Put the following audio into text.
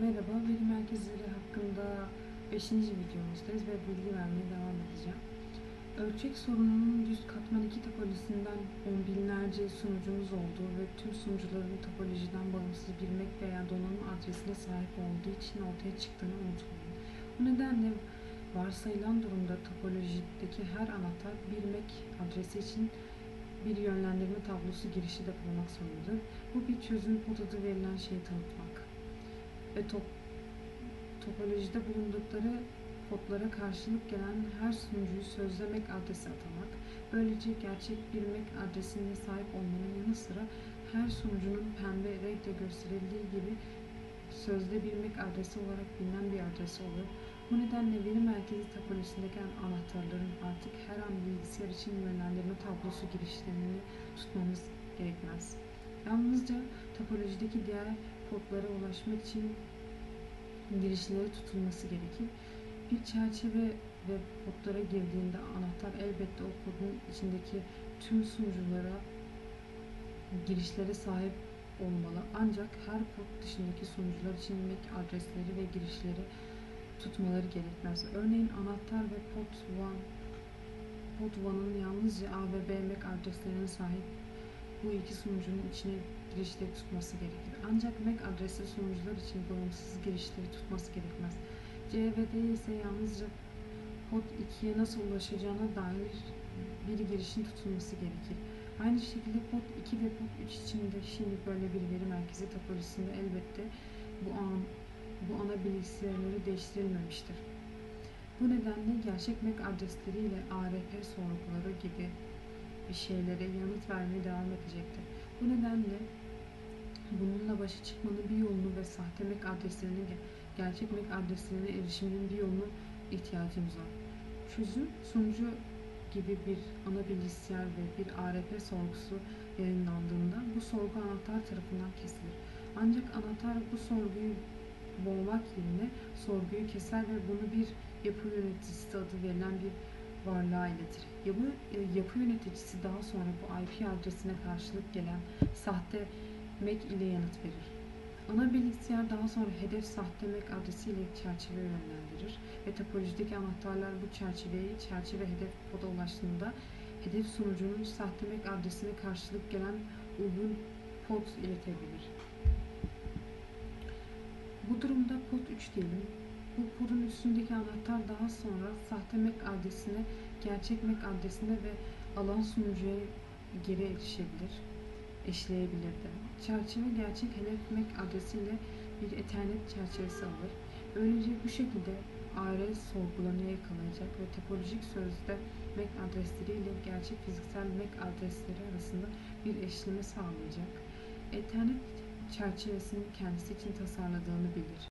Merhaba, veri merkezleri hakkında 5. videomuzdayız ve bilgi vermeye devam edeceğim. Ölçek sorununun yüz katman 2 topolojisinden on binlerce sunucumuz olduğu ve tüm sunucuların topolojiden bağımsız bir MAC veya donanım adresine sahip olduğu için ortaya çıktığını unutmayın. Bu nedenle varsayılan durumda topolojideki her anahtar bir MAC adresi için bir yönlendirme tablosu girişi de bulunmak zorundadır. Bu bir çözüm kod adı verilen şeyi tanıtmak ve top, topolojide bulundukları kodlara karşılık gelen her sunucuyu sözde MAC adresi atamak, böylece gerçek bir MAC adresine sahip olmanın yanı sıra her sunucunun pembe renkle gösterildiği gibi sözde bir MAC adresi olarak bilinen bir adres olur. Bu nedenle veri merkezi topolojisindeki anahtarların artık her an bilgisayar için yönlendirme tablosu girişlerini tutmamız gerekmez. Yalnızca topolojideki diğer kodlara ulaşmak için girişleri tutulması gerekir. Bir çerçeve ve kodlara girdiğinde anahtar elbette o kodun içindeki tüm sunuculara girişlere sahip olmalı. Ancak her kod dışındaki sunucular için MAC adresleri ve girişleri tutmaları gerekmez. Örneğin anahtar ve pod 1 pod 1'ın yalnızca A ve B MAC adreslerine sahip bu iki sunucunun içine girişleri tutması gerekir. Ancak MAC adresi sunucular için bağımsız girişleri tutması gerekmez. C ve D ise yalnızca pod 2'ye nasıl ulaşacağına dair bir girişin tutulması gerekir. Aynı şekilde pod 2 ve pod 3 için de şimdi böyle bir veri merkezi topolojisinde elbette bu an bu ana bilgisayarları değiştirilmemiştir. Bu nedenle gerçek MAC adresleriyle ARP sorguları gibi bir şeylere yanıt vermeye devam edecektir. Bu nedenle bununla başa çıkmanın bir yolunu ve sahte MAC adreslerinin gerçek MAC adreslerine erişimin bir yolunu ihtiyacımız var. Çözüm sunucu gibi bir ana bilgisayar ve bir ARP sorgusu yayınlandığında bu sorgu anahtar tarafından kesilir. Ancak anahtar bu sorguyu boğmak yerine sorguyu keser ve bunu bir yapı yöneticisi adı verilen bir varlığa iletir. Yapı, e, yapı yöneticisi daha sonra bu IP adresine karşılık gelen sahte MAC ile yanıt verir. Ana bilgisayar daha sonra hedef sahte MAC adresiyle çerçeve yönlendirir ve topolojideki anahtarlar bu çerçeveyi çerçeve hedef poda ulaştığında hedef sunucunun sahte MAC adresine karşılık gelen uygun pod iletebilir. Bu durumda pod 3 diyelim. Bu podun üstündeki anahtar daha sonra sahte MAC adresine, gerçek MAC adresine ve alan sunucuya geri erişebilir, eşleyebilir de. Çerçeve gerçek hedef MAC adresiyle bir Ethernet çerçevesi alır. Böylece bu şekilde ARS sorgularını yakalayacak ve topolojik sözde MAC adresleriyle gerçek fiziksel MAC adresleri arasında bir eşleme sağlayacak. Ethernet çerçevesini kendisi için tasarladığını bilir.